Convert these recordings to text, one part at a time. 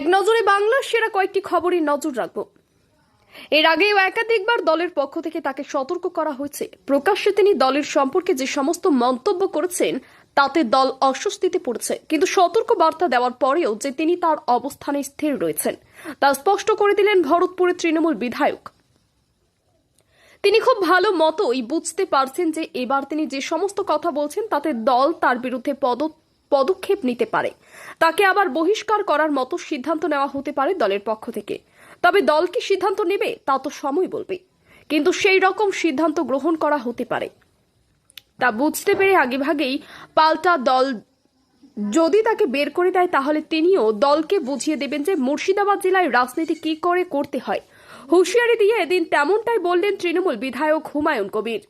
এক নজরে বাংলার সেরা কয়েকটি খবরের নজর রাখব। এর আগেও একাধিকবার দলের পক্ষ থেকে তাকে সতর্ক করা হয়েছে। প্রকাশ্যে তিনি দলের সম্পর্কে যে সমস্ত মন্তব্য করেছেন, তাতে দল অস্বস্তিতে পড়েছে। কিন্তু সতর্ক বার্তা দেওয়ার পরেও যে তিনি তার অবস্থানে স্থির রয়েছেন, তা স্পষ্ট করে দিলেন ভরতপুরের তৃণমূল বিধায়ক। তিনি খুব ভালো মতোই বুঝতে পারছেন যে এবার তিনি যে সমস্ত কথা বলছেন, তাতে দল তার বিরুদ্ধে পদ পদক্ষেপ নিতে পারে। তাকে আবার বহিষ্কার করার মতো সিদ্ধান্ত নেওয়া হতে পারে দলের পক্ষ থেকে। তবে দল কি সিদ্ধান্ত নেবে, তা তো সময় বলবে। কিন্তু সেই রকম সিদ্ধান্ত গ্রহণ করা হতে পারে। তা বুঝতে পেরে আগেভাগেই পাল্টা দল যদি তাকে বের করে দেয়, তাহলে তিনিও দলকে বুঝিয়ে দেবেন যে মুর্শিদাবাদ জেলায় রাজনীতি কি করে করতে হয়। হুঁশিয়ারি দিয়ে এদিন তেমনটাই বললেন তৃণমূল বিধায়ক হুমায়ুন কবির।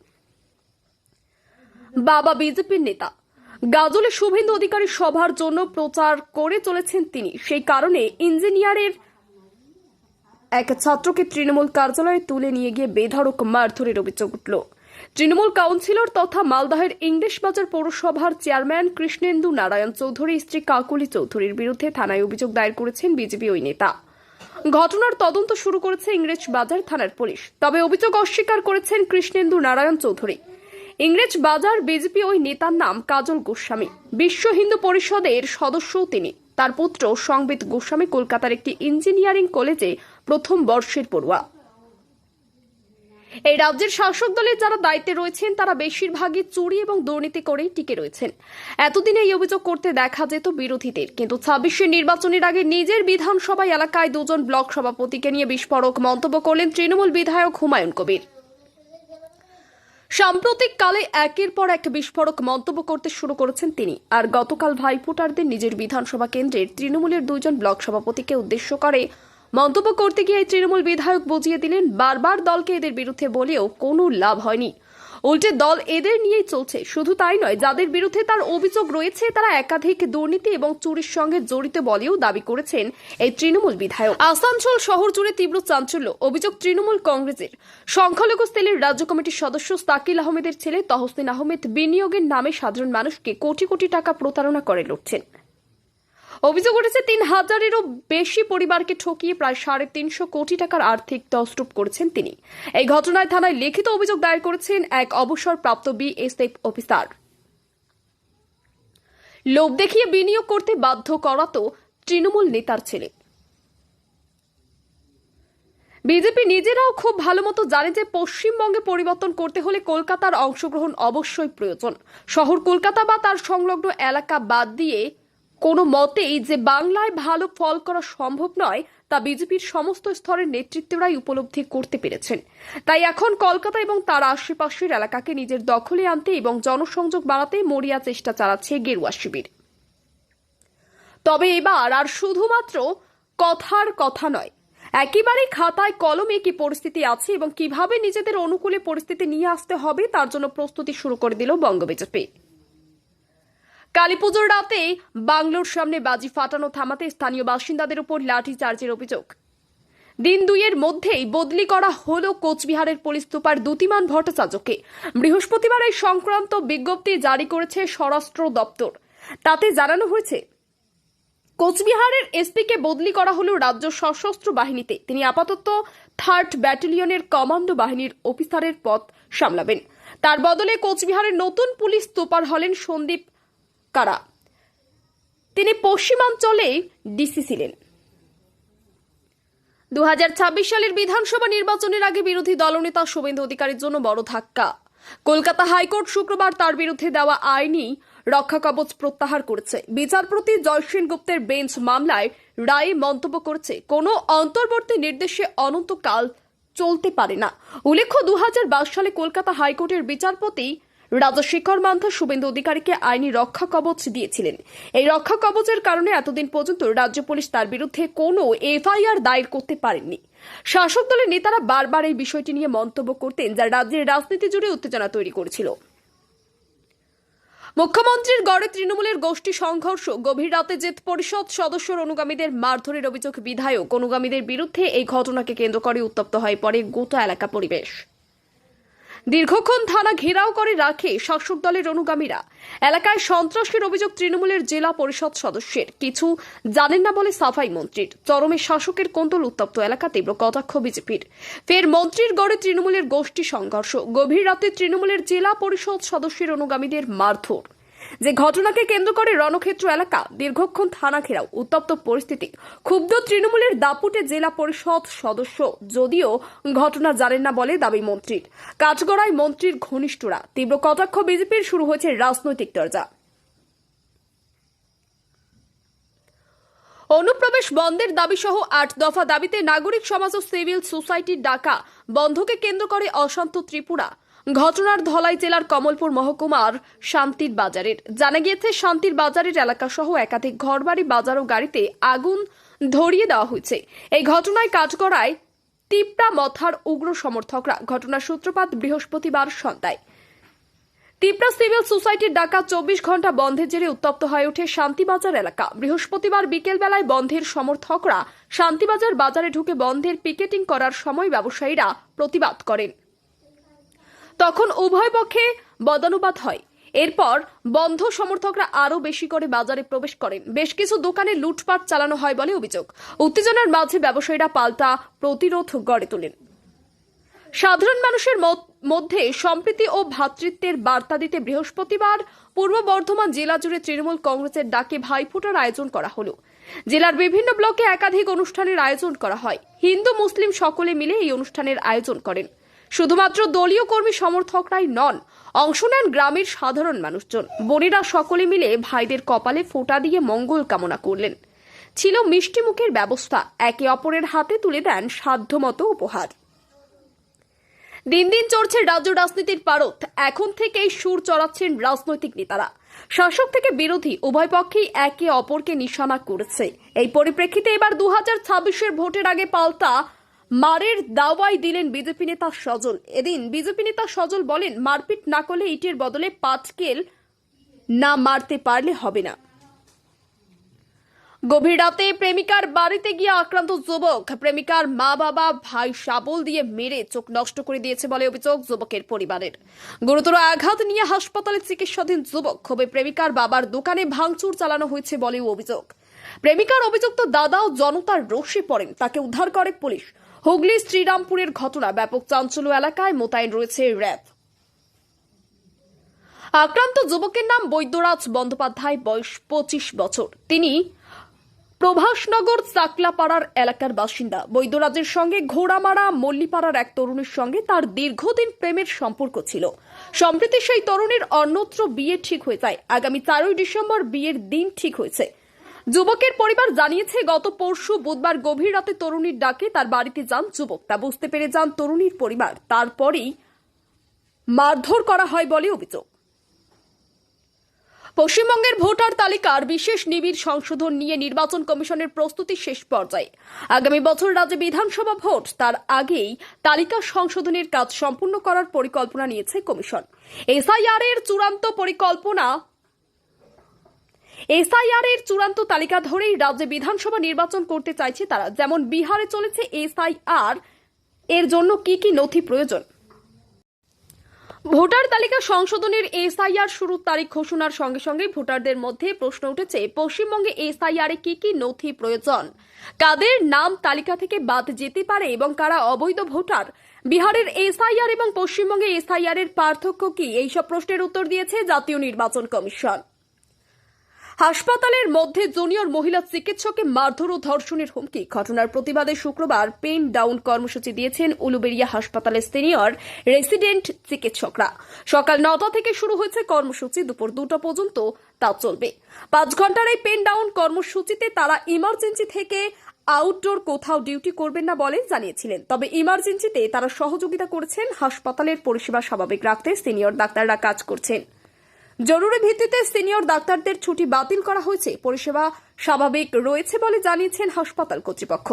বাবা বিজেপির নেতা। গাজলে শুভেন্দু অধিকারী সভার জন্য প্রচার করে চলেছেন তিনি। সেই কারণে ইঞ্জিনিয়ারের এক ছাত্রকে তৃণমূল কার্যালয়ে তুলে নিয়ে গিয়ে বেধড়ক মারধরের অভিযোগ উঠল। তৃণমূল কাউন্সিলর তথা মালদহের ইংলিশ বাজার পৌরসভার চেয়ারম্যান কৃষ্ণেন্দু নারায়ণ চৌধুরী, স্ত্রী কাকুলি চৌধুরীর বিরুদ্ধে থানায় অভিযোগ দায়ের করেছেন বিজেপি ওই নেতা। ঘটনার তদন্ত শুরু করেছে ইংরেজ বাজার থানার পুলিশ। তবে অভিযোগ অস্বীকার করেছেন কৃষ্ণেন্দু নারায়ণ চৌধুরী। ইংরেজ বাজার বিজেপি ওই নেতার নাম কাজল গোস্বামী। বিশ্ব হিন্দু পরিষদের সদস্যও তিনি। তার পুত্র সংবিত গোস্বামী কলকাতার একটি ইঞ্জিনিয়ারিং কলেজে প্রথম বর্ষের পড়ুয়া। এই রাজ্যের শাসক দলের যারা দায়িত্বে রয়েছেন, তারা বেশিরভাগই চুরি এবং দুর্নীতি করেই টিকে রয়েছেন। এতদিন এই অভিযোগ করতে দেখা যেত বিরোধীদের। কিন্তু ছাব্বিশের নির্বাচনের আগে নিজের বিধানসভা এলাকায় দুজন ব্লক সভাপতিকে নিয়ে বিস্ফোরক মন্তব্য করলেন তৃণমূল বিধায়ক হুমায়ুন কবির। সাম্প্রতিক কালে একের পর এক বিস্ফোরক মন্তব্য করতে শুরু করেছেন তিনি। আর গতকাল ভাইফোটারদের নিজের বিধানসভা কেন্দ্রের তৃণমূলের দুজন ব্লক সভাপতিকে উদ্দেশ্য করে মন্তব্য করতে গিয়ে তৃণমূল বিধায়ক বুঝিয়ে দিলেন, বারবার দলকে এদের বিরুদ্ধে বলেও কোনো লাভ হয়নি। উল্টে দল এদের নিয়েই চলছে। শুধু তাই নয়, যাদের বিরুদ্ধে তার অভিযোগ রয়েছে, তারা একাধিক দুর্নীতি এবং চুরির সঙ্গে জড়িত বলেও দাবি করেছেন এই তৃণমূল বিধায়ক। আসানসোল শহর জুড়ে তীব্র চাঞ্চল্য, অভিযোগ তৃণমূল কংগ্রেসের। সংখ্যালঘু সেলের রাজ্য কমিটির সদস্য সাকিল আহমেদের ছেলে তহসিন আহমেদ বিনিয়োগের নামে সাধারণ মানুষকে কোটি কোটি টাকা প্রতারণা করে লুটছেন। অভিযোগ উঠেছে, তিন হাজারেরও বেশি পরিবারকে ঠকিয়ে প্রায় সাড়ে তিনশো কোটি টাকার আর্থিক তসরূপ করেছেন তিনি। এই ঘটনায় থানায় লিখিত অভিযোগ দায়ের করেছেন এক অবসরপ্রাপ্ত বিএসএফ অফিসার। লোভ দেখিয়ে বিনিয়োগ করতে বাধ্য করাতো তৃণমূল নেতার ছেলে। বিজেপি নিজেরাও খুব ভালো মতো জানে যে পশ্চিমবঙ্গে পরিবর্তন করতে হলে কলকাতার অংশগ্রহণ অবশ্যই প্রয়োজন। শহর কলকাতা বা তার সংলগ্ন এলাকা বাদ দিয়ে কোনো মতেই যে বাংলায় ভালো ফল করা সম্ভব নয়, তা বিজেপির সমস্ত স্তরের নেতৃত্বরাই উপলব্ধি করতে পেরেছেন। তাই এখন কলকাতা এবং তার আশেপাশের এলাকাকে নিজের দখলে আনতে এবং জনসংযোগ বাড়াতে মরিয়া চেষ্টা চালাচ্ছে গেরুয়া শিবির। তবে এবার আর শুধুমাত্র কথার কথা নয় একেবারে খাতায় কলমে কি পরিস্থিতি আছে এবং কীভাবে নিজেদের অনুকূলে পরিস্থিতি নিয়ে আসতে হবে তার জন্য প্রস্তুতি শুরু করে দিল বঙ্গ বিজেপি কালীপুজোর রাতে বাংলোর সামনে বাজি ফাটানো থামাতে স্থানীয় বাসিন্দাদের উপর লাঠি চার্জের অভিযোগ। দিন দুইয়ের মধ্যেই বদলি করা হল কোচবিহারের পুলিশ সুপার দ্যুতিমান ভট্টাচার্যকে। বৃহস্পতিবার এই সংক্রান্ত বিজ্ঞপ্তি জারি করেছে স্বরাষ্ট্র দপ্তর। তাতে জানানো হয়েছে, কোচবিহারের এসপিকে বদলি করা হলো রাজ্য সশস্ত্র বাহিনীতে। তিনি আপাতত থার্ড ব্যাটালিয়নের কমান্ডো বাহিনীর অফিসারের পদ সামলাবেন। তার বদলে কোচবিহারের নতুন পুলিশ সুপার হলেন সন্দীপ কারা? তিনি পশ্চিমাঞ্চলে ডিসি ছিলেন। দু হাজার ছাব্বিশ সালের বিধানসভা নির্বাচনের আগে বিরোধী দলনেতা শুভেন্দু অধিকারীর জন্য বড় ধাক্কা। কলকাতা হাইকোর্ট শুক্রবার তার বিরুদ্ধে দেওয়া আইনি রক্ষা কবচ প্রত্যাহার করেছে। বিচারপতি জয়সেন গুপ্তের বেঞ্চ মামলায় রায়ে মন্তব্য করেছে, কোনো অন্তর্বর্তী নির্দেশে অনন্তকাল চলতে পারে না। উল্লেখ্য দু হাজার বাইশ সালে কলকাতা হাইকোর্টের বিচারপতি রাজশেখর মান্থা শুভেন্দু অধিকারীকে আইনি রক্ষা কবচ দিয়েছিলেন। এই রক্ষা কবচের কারণে এতদিন পর্যন্ত রাজ্য পুলিশ তার বিরুদ্ধে কোনো এফআইআর দায়ের করতে পারেননি। শাসক দলের নেতারা বারবার এই বিষয়টি নিয়ে মন্তব্য করতেন, যা রাজ্যের রাজনীতি জুড়ে উত্তেজনা তৈরি করেছিল। মুখ্যমন্ত্রীর গড়ে তৃণমূলের গোষ্ঠী সংঘর্ষ, গভীর রাতে জেত পরিষদ সদস্যর অনুগামীদের মারধরের অভিযোগ বিধায়ক অনুগামীদের বিরুদ্ধে এই ঘটনাকে কেন্দ্র করে উত্তপ্ত হয়ে পড়ে গোটা এলাকা পরিবেশ। দীর্ঘক্ষণ থানা ঘেরাও করে রাখে শাসক দলের অনুগামীরা। এলাকায় সন্ত্রাসের অভিযোগ তৃণমূলের জেলা পরিষদ সদস্যের। কিছু জানেন না বলে সাফাই মন্ত্রীর। চরমে শাসকের কোন্দল উত্তপ্ত এলাকা তীব্র কটাক্ষ বিজেপির। ফের মন্ত্রীর গড়ে তৃণমূলের গোষ্ঠী সংঘর্ষ। গভীর রাতে তৃণমূলের জেলা পরিষদ সদস্যের অনুগামীদের মারধর। যে ঘটনাকে কেন্দ্র করে রণক্ষেত্র এলাকা দীর্ঘক্ষণ থানা ঘেরাও, উত্তপ্ত পরিস্থিতি। ক্ষুব্ধ তৃণমূলের দাপুটে জেলা পরিষদ সদস্য যদিও ঘটনা জানেন না বলে দাবি মন্ত্রীর। কাজগড়ায় মন্ত্রীর ঘনিষ্ঠরা, তীব্র কটাক্ষ বিজেপির শুরু হয়েছে রাজনৈতিক দরজা। অনুপ্রবেশ বন্ধের দাবি সহ আট দফা দাবিতে নাগরিক সমাজ ও সিভিল সোসাইটির ডাকা বন্ধকে কেন্দ্র করে অশান্ত ত্রিপুরা। ঘটনার ধলাই জেলার কমলপুর মহকুমার শান্তির বাজারের। জানা গিয়েছে, শান্তির বাজারের এলাকা সহ একাধিক ঘরবাড়ি, বাজার ও গাড়িতে আগুন ধরিয়ে দেওয়া হয়েছে। এই ঘটনায় কাজ করায় তিপ্রা মথার উগ্র সমর্থকরা। ঘটনার সূত্রপাত বৃহস্পতিবার সন্ধ্যায়। তিপ্রা সিভিল সোসাইটির ডাকা চব্বিশ ঘণ্টা বন্ধের জেরে উত্তপ্ত হয়ে ওঠে শান্তিবাজার এলাকা। বৃহস্পতিবার বিকেলবেলায় বন্ধের সমর্থকরা শান্তিবাজার বাজারে ঢুকে বন্ধের পিকেটিং করার সময় ব্যবসায়ীরা প্রতিবাদ করেন। তখন উভয় পক্ষে বদানুবাদ হয়। এরপর বন্ধ সমর্থকরা আরও বেশি করে বাজারে প্রবেশ করেন। বেশ কিছু দোকানে লুটপাট চালানো হয় বলে অভিযোগ। উত্তেজনার মাঝে ব্যবসায়ীরা পাল্টা প্রতিরোধ গড়ে তোলেন। সাধারণ মানুষের মধ্যে সম্প্রীতি ও ভ্রাতৃত্বের বার্তা দিতে বৃহস্পতিবার পূর্ব বর্ধমান জেলা জুড়ে তৃণমূল কংগ্রেসের ডাকে ভাইফোঁটার আয়োজন করা হলো। জেলার বিভিন্ন ব্লকে একাধিক অনুষ্ঠানের আয়োজন করা হয়। হিন্দু, মুসলিম সকলে মিলে এই অনুষ্ঠানের আয়োজন করেন। শুধুমাত্র দলীয় কর্মী সমর্থকরাই নন, অংশ নেন গ্রামের সাধারণ মানুষজন। বোনেরা সকলে মিলে ভাইদের কপালে ফোঁটা দিয়ে মঙ্গল কামনা করলেন। ছিল মিষ্টি মুখের ব্যবস্থা, একে অপরের হাতে তুলে দেন সাধ্যমতো উপহার। দিন দিন চড়ছে রাজ্য রাজনীতির পারদ। এখন থেকেই সুর চড়াচ্ছেন রাজনৈতিক নেতারা। শাসক থেকে বিরোধী, উভয় পক্ষেই একে অপরকে নিশানা করেছে। এই পরিপ্রেক্ষিতে এবার দু হাজার ভোটের আগে পাল্টা মারের দাওয়াই দিলেন বিজেপি নেতা সজল। এদিন বিজেপি নেতা সজল বলেন, মারপিট না করলে ইটের বদলে পাটকেল না মারতে পারলে হবে না। গভীর রাতে প্রেমিকার বাড়িতে গিয়ে আক্রান্ত যুবক। প্রেমিকার মা বাবা, ভাই শাবল দিয়ে মেরে চোখ নষ্ট করে দিয়েছে বলে অভিযোগ যুবকের পরিবারের। গুরুতর আঘাত নিয়ে হাসপাতালে চিকিৎসাধীন যুবক। ক্ষোভে প্রেমিকার বাবার দোকানে ভাঙচুর চালানো হয়েছে বলেও অভিযোগ। প্রেমিকার অভিযুক্ত দাদা ও জনতার রোষে পড়েন। তাকে উদ্ধার করে পুলিশ। হুগলি শ্রীরামপুরের ঘটনা ব্যাপক চাঞ্চল্য এলাকায় মোতায়েন রয়েছে র্যাব। আক্রান্ত যুবকের নাম বৈদ্যরাজ বন্দ্যোপাধ্যায়, বয়স পঁচিশ বছর। তিনি প্রভাসনগর চাকলাপাড়ার এলাকার বাসিন্দা। বৈদ্যরাজের সঙ্গে ঘোড়ামারা মল্লিপাড়ার এক তরুণীর সঙ্গে তার দীর্ঘদিন প্রেমের সম্পর্ক ছিল। সম্প্রতি সেই তরুণীর অন্যত্র বিয়ে ঠিক হয়ে যায়। আগামী চারই ডিসেম্বর বিয়ের দিন ঠিক হয়েছে। যুবকের পরিবার জানিয়েছে, গত পরশু বুধবার গভীর রাতে তরুণীর ডাকে তার বাড়িতে যান যুবক। তা বুঝতে পেরে যান তরুণীর পরিবার। তারপরেই মারধর করা হয় বলে অভিযোগ। পশ্চিমবঙ্গের ভোটার তালিকার বিশেষ নিবিড় সংশোধন নিয়ে নির্বাচন কমিশনের প্রস্তুতি শেষ পর্যায়ে। আগামী বছর রাজ্যে বিধানসভা ভোট। তার আগেই তালিকা সংশোধনের কাজ সম্পূর্ণ করার পরিকল্পনা নিয়েছে কমিশন। এসআইআর এর চূড়ান্ত পরিকল্পনা এসআইআর এর চূড়ান্ত তালিকা ধরেই রাজ্যে বিধানসভা নির্বাচন করতে চাইছে তারা। যেমন বিহারে চলেছে এসআইআর, এর জন্য কি কি নথি প্রয়োজন? ভোটার তালিকা সংশোধনের এসআইআর শুরুর তারিখ ঘোষণার সঙ্গে সঙ্গে ভোটারদের মধ্যে প্রশ্ন উঠেছে, পশ্চিমবঙ্গে এসআইআর এ কি কি নথি প্রয়োজন? কাদের নাম তালিকা থেকে বাদ যেতে পারে এবং কারা অবৈধ ভোটার? বিহারের এসআইআর এবং পশ্চিমবঙ্গে এসআইআর এর পার্থক্য কি? এইসব প্রশ্নের উত্তর দিয়েছে জাতীয় নির্বাচন কমিশন। হাসপাতালের মধ্যে জুনিয়র মহিলা চিকিৎসককে মারধর ও ধর্ষণের হুমকি। ঘটনার প্রতিবাদে শুক্রবার পেন ডাউন কর্মসূচি দিয়েছেন উলুবেড়িয়া হাসপাতালের সিনিয়র রেসিডেন্ট চিকিৎসকরা। সকাল নটা থেকে শুরু হয়েছে কর্মসূচি, দুপুর দুটো পর্যন্ত তা চলবে। পাঁচ ঘণ্টার এই পেন ডাউন কর্মসূচিতে তারা ইমার্জেন্সি থেকে আউটডোর কোথাও ডিউটি করবেন না বলে জানিয়েছিলেন। তবে ইমার্জেন্সিতে তারা সহযোগিতা করেছেন হাসপাতালের পরিষেবা স্বাভাবিক রাখতে সিনিয়র ডাক্তাররা কাজ করছেন। জরুরি ভিত্তিতে সিনিয়র ডাক্তারদের ছুটি বাতিল করা হয়েছে। পরিষেবা স্বাভাবিক রয়েছে বলে জানিয়েছেন হাসপাতাল কর্তৃপক্ষ।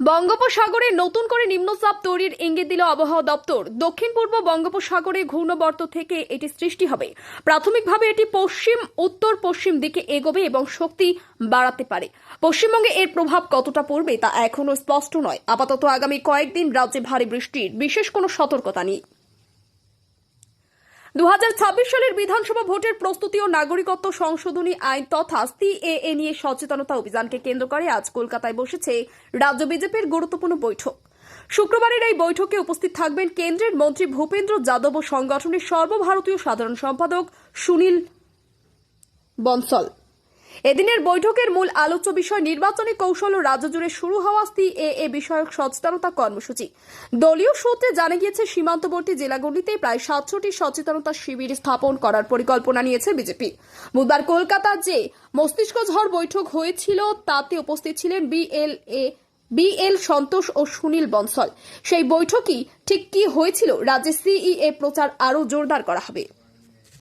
বঙ্গোপসাগরে নতুন করে নিম্নচাপ তৈরির ইঙ্গিত দিল আবহাওয়া দপ্তর। দক্ষিণ পূর্ব বঙ্গোপসাগরে ঘূর্ণবর্ত থেকে এটি সৃষ্টি হবে। প্রাথমিকভাবে এটি পশ্চিম, উত্তর পশ্চিম দিকে এগোবে এবং শক্তি বাড়াতে পারে। পশ্চিমবঙ্গে এর প্রভাব কতটা পড়বে তা এখনও স্পষ্ট নয়। আপাতত আগামী কয়েকদিন রাজ্যে ভারী বৃষ্টির বিশেষ কোনো সতর্কতা নেই। দু হাজার ছাব্বিশ সালের বিধানসভা ভোটের প্রস্তুতি ও নাগরিকত্ব সংশোধনী আইন তথা সিএএ নিয়ে সচেতনতা অভিযানকে কেন্দ্র করে আজ কলকাতায় বসেছে রাজ্য বিজেপির গুরুত্বপূর্ণ বৈঠক। শুক্রবারের এই বৈঠকে উপস্থিত থাকবেন কেন্দ্রের মন্ত্রী ভূপেন্দ্র যাদব ও সংগঠনের সর্বভারতীয় সাধারণ সম্পাদক সুনীল বনসল। এদিনের বৈঠকের মূল আলোচ্য বিষয় নির্বাচনী কৌশল ও রাজ্য জুড়ে শুরু হওয়া সিএএ বিষয়ক সচেতনতা কর্মসূচি। দলীয় সূত্রে জানা গিয়েছে, সীমান্তবর্তী জেলাগুলিতে প্রায় সাতশোটি সচেতনতা শিবির স্থাপন করার পরিকল্পনা নিয়েছে বিজেপি। বুধবার কলকাতার যে মস্তিষ্ক ঝড় বৈঠক হয়েছিল, তাতে উপস্থিত ছিলেন বিএলএ বিএল সন্তোষ ও সুনীল বনসল সেই বৈঠকই ঠিক কি হয়েছিল রাজ্যে সিইএ প্রচার আরও জোরদার করা হবে।